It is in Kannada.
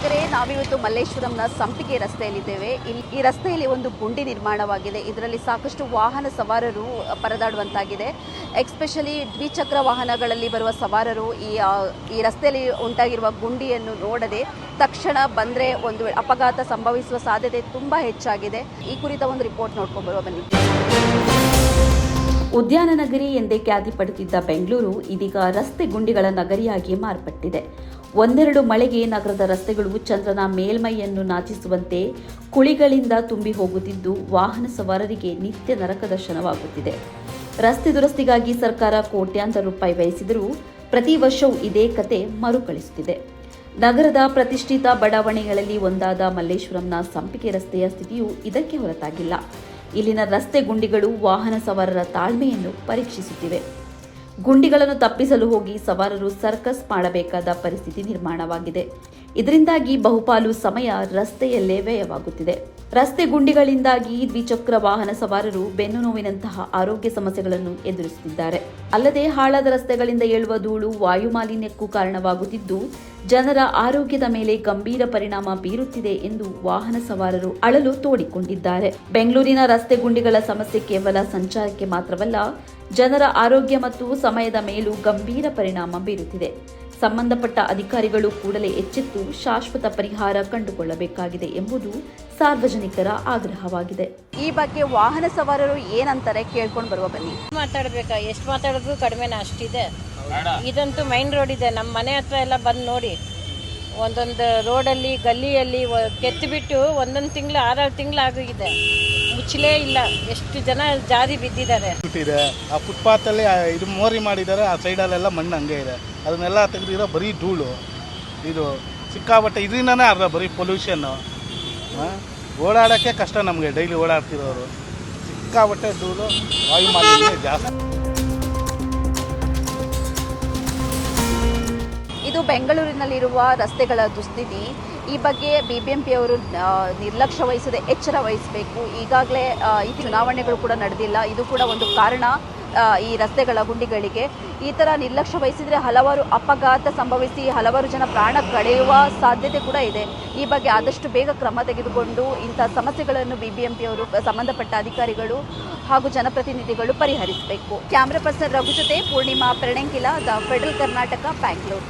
ವೀಕ್ಷಕರೇ ನಾವಿವತ್ತು ಮಲ್ಲೇಶ್ವರಂನ ಸಂಪಿಗೆ ರಸ್ತೆಯಲ್ಲಿದ್ದೇವೆ. ಇಲ್ಲಿ ಈ ರಸ್ತೆಯಲ್ಲಿ ಒಂದು ಗುಂಡಿ ನಿರ್ಮಾಣವಾಗಿದೆ. ಇದರಲ್ಲಿ ಸಾಕಷ್ಟು ವಾಹನ ಸವಾರರು ಪರದಾಡುವಂತಾಗಿದೆ. ಎಕ್ಸ್ಪೆಷಲಿ ದ್ವಿಚಕ್ರ ವಾಹನಗಳಲ್ಲಿ ಬರುವ ಸವಾರರು ಈ ಈ ರಸ್ತೆಯಲ್ಲಿ ಉಂಟಾಗಿರುವ ಗುಂಡಿಯನ್ನು ನೋಡದೆ ತಕ್ಷಣ ಬಂದರೆ ಒಂದು ಅಪಘಾತ ಸಂಭವಿಸುವ ಸಾಧ್ಯತೆ ತುಂಬ ಹೆಚ್ಚಾಗಿದೆ. ಈ ಕುರಿತ ಒಂದು ರಿಪೋರ್ಟ್ ನೋಡ್ಕೊಂಡು ಬರುವ ಬನ್ನಿ. ಉದ್ಯಾನ ನಗರಿ ಎಂದೇ ಖ್ಯಾತಿ ಪಡೆದಿದ್ದ ಬೆಂಗಳೂರು ಇದೀಗ ರಸ್ತೆ ಗುಂಡಿಗಳ ನಗರಿಯಾಗಿ ಮಾರ್ಪಟ್ಟಿದೆ. ಒಂದೆರಡು ಮಳೆಗೆ ನಗರದ ರಸ್ತೆಗಳು ಚಂದ್ರನ ಮೇಲ್ಮೈಯನ್ನು ನಾಚಿಸುವಂತೆ ಕುಳಿಗಳಿಂದ ತುಂಬಿ ಹೋಗುತ್ತಿದ್ದು ವಾಹನ ಸವಾರರಿಗೆ ನಿತ್ಯ ನರಕ ದರ್ಶನವಾಗುತ್ತಿದೆ. ರಸ್ತೆ ದುರಸ್ತಿಗಾಗಿ ಸರ್ಕಾರ ಕೋಟ್ಯಾಂತರ ರೂಪಾಯಿ ವ್ಯಯಿಸಿದರೂ ಪ್ರತಿ ವರ್ಷವೂ ಇದೇ ಕತೆ ಮರುಕಳಿಸುತ್ತಿದೆ. ನಗರದ ಪ್ರತಿಷ್ಠಿತ ಬಡಾವಣೆಗಳಲ್ಲಿ ಒಂದಾದ ಮಲ್ಲೇಶ್ವರಂನ ಸಂಪಿಗೆ ರಸ್ತೆಯ ಸ್ಥಿತಿಯು ಇದಕ್ಕೆ ಹೊರತಾಗಿಲ್ಲ. ಇಲ್ಲಿನ ರಸ್ತೆ ಗುಂಡಿಗಳು ವಾಹನ ಸವಾರರ ತಾಳ್ಮೆಯನ್ನು ಪರೀಕ್ಷಿಸುತ್ತಿವೆ. ಗುಂಡಿಗಳನ್ನು ತಪ್ಪಿಸಲು ಹೋಗಿ ಸವಾರರು ಸರ್ಕಸ್ ಮಾಡಬೇಕಾದ ಪರಿಸ್ಥಿತಿ ನಿರ್ಮಾಣವಾಗಿದೆ. ಇದರಿಂದಾಗಿ ಬಹುಪಾಲು ಸಮಯ ರಸ್ತೆಯಲ್ಲೇ ವ್ಯಯವಾಗುತ್ತಿದೆ. ರಸ್ತೆ ಗುಂಡಿಗಳಿಂದಾಗಿ ದ್ವಿಚಕ್ರ ವಾಹನ ಸವಾರರು ಬೆನ್ನು ನೋವಿನಂತಹ ಆರೋಗ್ಯ ಸಮಸ್ಯೆಗಳನ್ನು ಎದುರಿಸುತ್ತಿದ್ದಾರೆ. ಅಲ್ಲದೆ ಹಾಳಾದ ರಸ್ತೆಗಳಿಂದ ಏಳುವ ಧೂಳು ವಾಯು ಮಾಲಿನ್ಯಕ್ಕೂ ಕಾರಣವಾಗುತ್ತಿದ್ದು, ಜನರ ಆರೋಗ್ಯದ ಮೇಲೆ ಗಂಭೀರ ಪರಿಣಾಮ ಬೀರುತ್ತಿದೆ ಎಂದು ವಾಹನ ಸವಾರರು ಅಳಲು ತೋಡಿಕೊಂಡಿದ್ದಾರೆ. ಬೆಂಗಳೂರಿನ ರಸ್ತೆ ಗುಂಡಿಗಳ ಸಮಸ್ಯೆ ಕೇವಲ ಸಂಚಾರಕ್ಕೆ ಮಾತ್ರವಲ್ಲ ಜನರ ಆರೋಗ್ಯ ಮತ್ತು ಸಮಯದ ಮೇಲೂ ಗಂಭೀರ ಪರಿಣಾಮ ಬೀರುತ್ತಿದೆ. ಸಂಬಂಧಪಟ್ಟ ಅಧಿಕಾರಿಗಳು ಕೂಡಲೇ ಎಚ್ಚೆತ್ತು ಶಾಶ್ವತ ಪರಿಹಾರ ಕಂಡುಕೊಳ್ಳಬೇಕಾಗಿದೆ ಎಂಬುದು ಸಾರ್ವಜನಿಕರ ಆಗ್ರಹವಾಗಿದೆ. ಈ ಬಗ್ಗೆ ವಾಹನ ಸವಾರರು ಏನಂತಾರೆ ಕೇಳ್ಕೊಂಡು ಬರುವ ಬನ್ನಿ. ಮಾತಾಡಬೇಕಾ? ಎಷ್ಟು ಮಾತಾಡಿದ್ರು ಕಡಿಮೆನ ಅಷ್ಟಿದೆ. ಇದಂತೂ ಮೈನ್ ರೋಡ್ ಇದೆ. ನಮ್ಮ ಮನೆ ಹತ್ರ ಎಲ್ಲ ಬಂದು ನೋಡಿ. ಒಂದೊಂದು ರೋಡಲ್ಲಿ, ಗಲ್ಲಿಯಲ್ಲಿ ಕೆತ್ತಿಬಿಟ್ಟು ಒಂದೊಂದು ತಿಂಗಳು ಆರಾರು ತಿಂಗಳು ಆಗೋಗಿದೆ. ಮುಚ್ಚಲೇ ಇಲ್ಲ. ಎಷ್ಟು ಜನ ಜಾರಿ ಬಿದ್ದಿದ್ದಾರೆ. ಬಿಟ್ಟಿದೆ. ಆ ಫುಟ್ಪಾತಲ್ಲಿ ಇದು ಮೋರಿ ಮಾಡಿದ್ದಾರೆ. ಆ ಸೈಡಲ್ಲೆಲ್ಲ ಮಣ್ಣು ಹಂಗೆ ಇದೆ. ಅದನ್ನೆಲ್ಲ ತೆಗೆದಿರೋ ಬರೀ ಧೂಳು. ಇದು ಸಿಕ್ಕಾಬಟ್ಟೆ ಇದರಿಂದನೇ ಅರ್ಧ ಬರೀ ಪೊಲ್ಯೂಷನ್ನು ಓಡಾಡೋಕ್ಕೆ ಕಷ್ಟ ನಮಗೆ, ಡೈಲಿ ಓಡಾಡ್ತಿರೋರು. ಸಿಕ್ಕಾಬಟ್ಟೆ ಧೂಳು, ವಾಯು ಮಾಲಿನ್ಯ ಜಾಸ್ತಿ. ಬೆಂಗಳೂರಿನಲ್ಲಿರುವ ರಸ್ತೆಗಳ ದುಸ್ಥಿತಿ. ಈ ಬಗ್ಗೆ ಬಿ ಬಿ ಎಂ ಪಿ ಅವರು ನಿರ್ಲಕ್ಷ್ಯ ವಹಿಸದೆ ಎಚ್ಚರ ವಹಿಸಬೇಕು. ಈಗಾಗಲೇ ಈ ಚುನಾವಣೆಗಳು ಕೂಡ ನಡೆದಿಲ್ಲ. ಇದು ಕೂಡ ಒಂದು ಕಾರಣ ಈ ರಸ್ತೆಗಳ ಗುಂಡಿಗಳಿಗೆ. ಈ ಥರ ನಿರ್ಲಕ್ಷ್ಯ ವಹಿಸಿದರೆ ಹಲವಾರು ಅಪಘಾತ ಸಂಭವಿಸಿ, ಹಲವಾರು ಜನ ಪ್ರಾಣ ಕಳೆಯುವ ಸಾಧ್ಯತೆ ಕೂಡ ಇದೆ. ಈ ಬಗ್ಗೆ ಆದಷ್ಟು ಬೇಗ ಕ್ರಮ ತೆಗೆದುಕೊಂಡು ಇಂಥ ಸಮಸ್ಯೆಗಳನ್ನು ಬಿ ಬಿ ಎಂ ಪಿ ಅವರು, ಸಂಬಂಧಪಟ್ಟ ಅಧಿಕಾರಿಗಳು ಹಾಗೂ ಜನಪ್ರತಿನಿಧಿಗಳು ಪರಿಹರಿಸಬೇಕು. ಕ್ಯಾಮ್ರಾ ಪರ್ಸನ್ ರಘು ಜೊತೆ ಪೂರ್ಣಿಮಾ ಪ್ರಣಂಕಿಲ ದ ಫೆಡರಲ್ ಕರ್ನಾಟಕ, ಬ್ಯಾಂಗ್ಳೂರು.